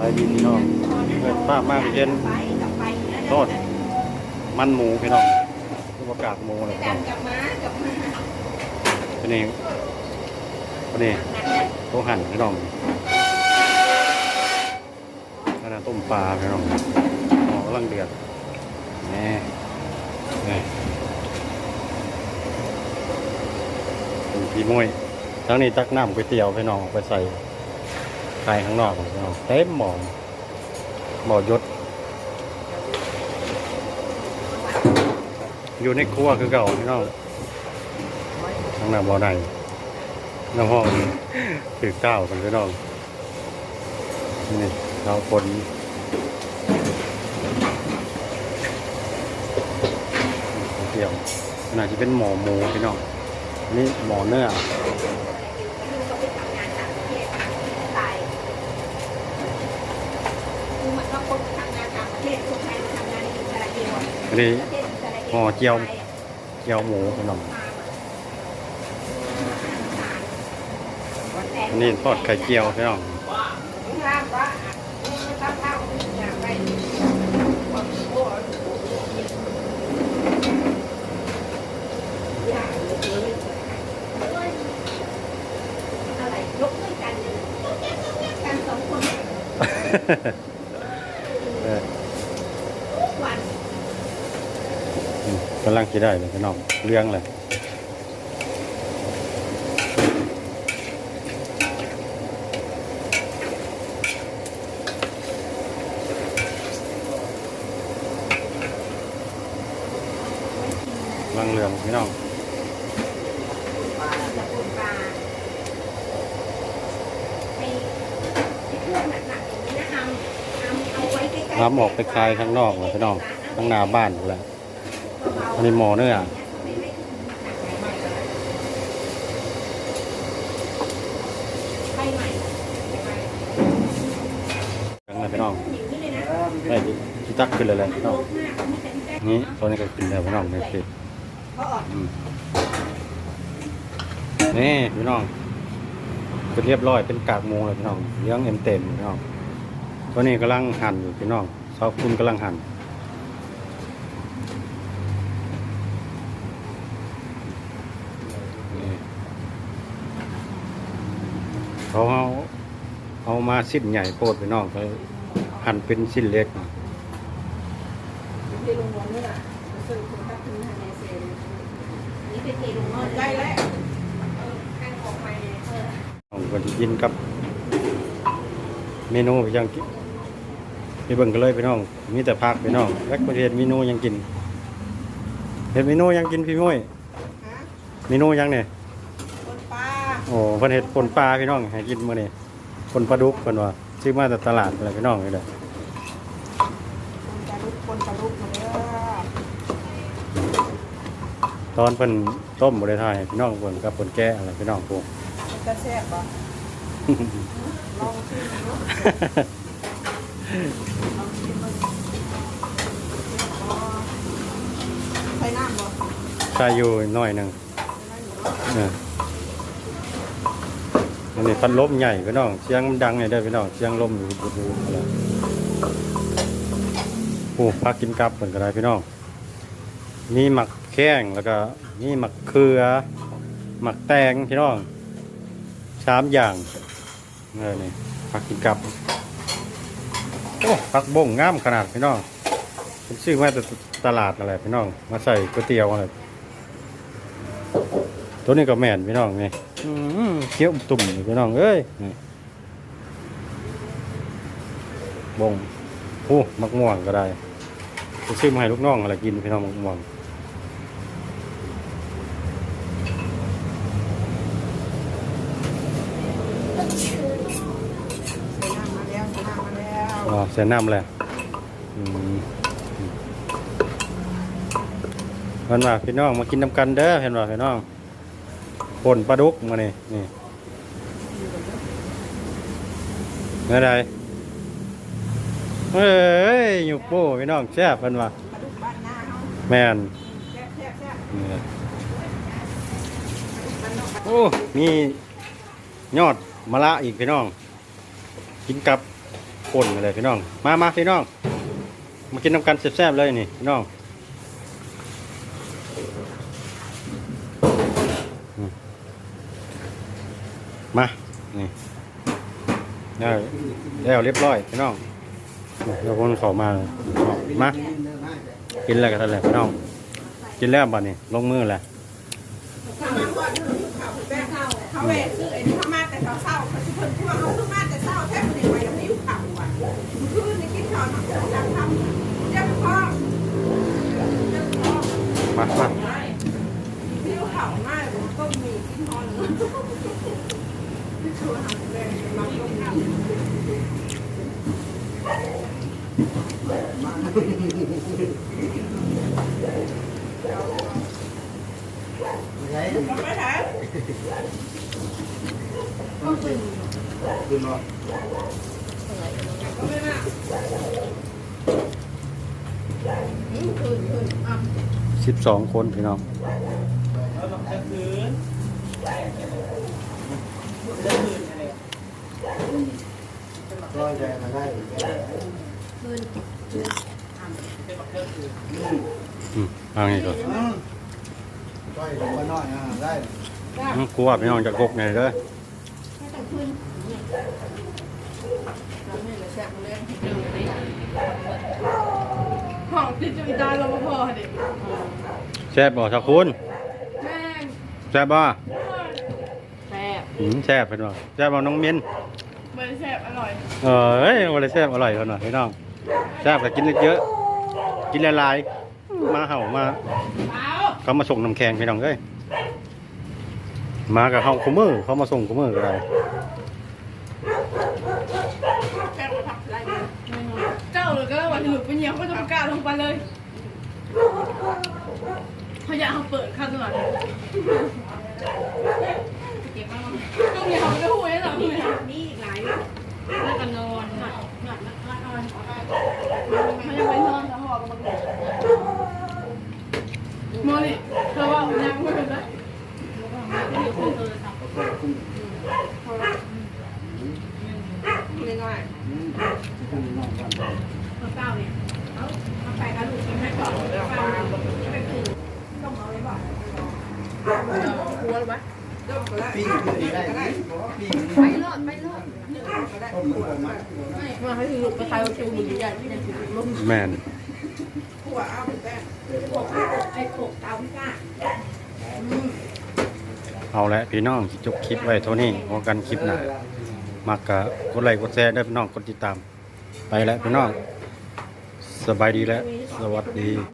ไปดีพี่น้องเปิดภาพมากเย็นโทษมันหมูพี่น้องคือประกาศหมูเลยพี่น้องกลับมากับมาเป็นเองเป็นเองโตหั่นพี่น้องขนาดต้มปลาพี่น้องหมอกำลังเดือดแนี่นี่เป็นพี่มวยทั้งนี้ตักน้ำก๋วยเตี๋ยวพี่น้องเอาไปใส่ ไข่ข้างนอกน้องเต็มหม้อหมอยศอยู่ในครัวคือเก่าพี่น้องทั้งหน้าบ่อใดน้ำห้องถือเก้ากันพี่น้องนี่เราคนเกี่ยวขนาดจะเป็นหมอหมูพี่น้องนนี่หมอเนื้อ ดูเขาไปทำงานต่างประเทศตายดูเหมือนว่า คนทำงานต่างประเทศคนไทยทำงานในอิสราเอลอันนี้ประเทศอิสราเอลห่อเจียวเกี๊ยวหมูพี่น้องอันนี้ทอดไข่เจียวพี่น้องร่างว่าฮ่าอย่างไรอะไรยกด้วยกันกันสองคน เออทุกวันกำลังคิดได้เลยพี่น้องเรื่องเลยกำลังเรื่องพี่น้อง จะปนปลาไอ้ไอ้เครื่องหนักๆอย่างนี้นะทำทำ เอาไว้ใกล้ๆน้ำออกไปคายข้างนอกเลยพี่น้องข้างหน้าบ้านแหละอันนี้หมอเนื้อไหมทั้งเลยพี่น้องอย่างนี้เลยนะได้ที่ตักขึ้นเลยเลยพี่น้องนี่ตอนนี้ก็กินแล้วพี่น้องนี่สิเขาออกอืมนี่พี่น้องเป็นเรียบร้อยเป็นกากมูเลยพี่น้องเลี้ยงเอ็มเต็มพี่น้อง ตัวนี้กำลังหั่นอยู่พี่น้องซาวคุณกำลังหั่นนี่เขาเอาเอามาสิ้นใหญ่โพดพี่น้องไปหั่นเป็นสิ้นเล็กที่ลงวันนี่แหละซื้อคุณทักคุณทางในเซนนี่เป็นเทลงนอนได้แล้วเออข้างของไปเออผมก็จะกินกับ เมนูไปยังกินไปเบิ่งกันเลยพี่น้อง มีแต่พักพี่น้องแลกประเทศเมนูยังกินเห็ดเมนูยังกินพี่มุ้ยฮะเมนูยังเนี่ยคนปลาโอ้เพิ่นเห็ดปนปลาพี่น้องให้กินมื้อนี้ปนปลาดุกเพิ่นว่าซื้อมาจากตลาดอะไรพี่น้องนี่แหละคนปลาลุกคนปลาลุกมาเด้อตอนเพิ่นต้มบ่ได้ทายให้พี่น้องเพิ่นกับเพิ่นแกะอะไรพี่น้องพวกมันจะแซ่บป ใส่น้ำบ่ใส่อยู่หน่อยหนึงใส่น้ำอยู่เนาะเนี่ยอันนี้พัดลมใหญ่พี่น้องเสียงมันดังเลยเด้พี่น้องเสียงลมอยู่บูดๆอะไรโอ้พักกินกับเพิ่นก็ได้พี่น้องมีหมักแข้งแล้วก็มีหมักเขือหมักแตงพี่น้องสามอย่าง เออนี่ผักกินกับโอ้ผักบงงามขนาดพี่น้องผมซื้อมาจากตลาดอะไรพี่น้อง มาใส่ก๋วยเตี๋ยวอะไรตัวนี้ก็แม่นพี่น้องนี่เคี้ยวตุ่มพี่น้องเอ้ยนี่บงโอ้มักม่วงก็ได้ซื้อมาให้ลูกน้องอะไรกินพี่น้องมักม่วง ใส่น้ำมาแล้วใส่น้ำมาแล้ว อ๋อ ใส่น้ำเลยอืมเห็นว่าพี่น้องมากินน้ำกันเด้อเห็นว่าพี่น้องป่นปลาดุกมานี่นี่เมื่อไรเอ้ยอยู่โป้พี่น้องแซ่บเพิ่นว่าปลาดุกบ้านหน้าเฮาแม่นแซ่บแซ่บแซ่บนี่บ้านนอกโอ้ มียอดมะละอีกพี่น้อง กินกับ ป่นกันเลยพี่น้อง มามาพี่น้อง มากินน้ำกันแซ่บๆเลยนี่พี่น้องมา นี่ได้แล้วเรียบร้อยพี่น้องเดี๋ยวคนเขามา มา กินแล้วกันแหละพี่น้อง กินแล้วบัดนี้ลงมือแหละเขาเขาเวซื้อไอ้นี่เขามาแต่เช้าเขาสิเพิ่นทั่วเขาเพิ่งมา มามา หิวข้าวมากผมก็มีกินนอนชวนหาแม่มาลงน้ำ ใช่ ไปไหน คือนอน ก็ไม่มา สิบสองคนพี่น้องก็จมาได้อืมเอางี้ก่อนก็ลงมาหน่อยอะได้อืมกลัวพี่น้องจะกกเนี่ยเด้อ ห้องติดจุดาลงมาพอเด็กแซ่บบ่สักคุณแม่งแซ่บบ่แซ่บอืมแซ่บพี่น้องแซ่บบ่น้องมียนเบอร์แซ่บอร่อยเอ้ยวันนี้แซ่บอร่อยกว่าหน่อยพี่น้องแซ่บก็กินเยอะๆกินหลายๆมาเห่ามาเอาเขามาส่งน้ำแข็งพี่น้องเอ้ยมากับเขาคุมือเขามาส่งคุมือก็ได้ แซ่บผักอะไรเนี่ยเจ้าเลยก็วันที่ หลุดไปเหยียบก็จะประกาศลงไปเลยพยายากเปิดข้าวตลอดต้องอย่าเขาไปพูดให้เราเลยนี่อีกหลายแล้วก็นอนหนักหนักหนักนอนมันยังไม่นอนแล้วหอบมันมอลิเธอว่ายังไม่เป็นไรไม่ง่าย เก้าเนี่ยเอาเอาไปกระดูกกินให้ก่อนแล้วก็ไปคืนต้องเอาไว้ก่อนกลัวห รือเลิกได้ปิ้งไปรอดไปรอดต้มหัวมันมาให้ลูกไปทายคิวมือใหญ่ที่ยังถือลูกแม่นขัวเอาแต่ขวไอ้ขวเตาพี่ก้าเอาละพี่น้องจบคลิปไว้เท่านี้พอกันคลิปหน้ามักกะกดไลค์กดแชร์ด้พี่น้องกดติดตาม ไปแล้วพี่น้อง สบายดีแล้ว สวัสดี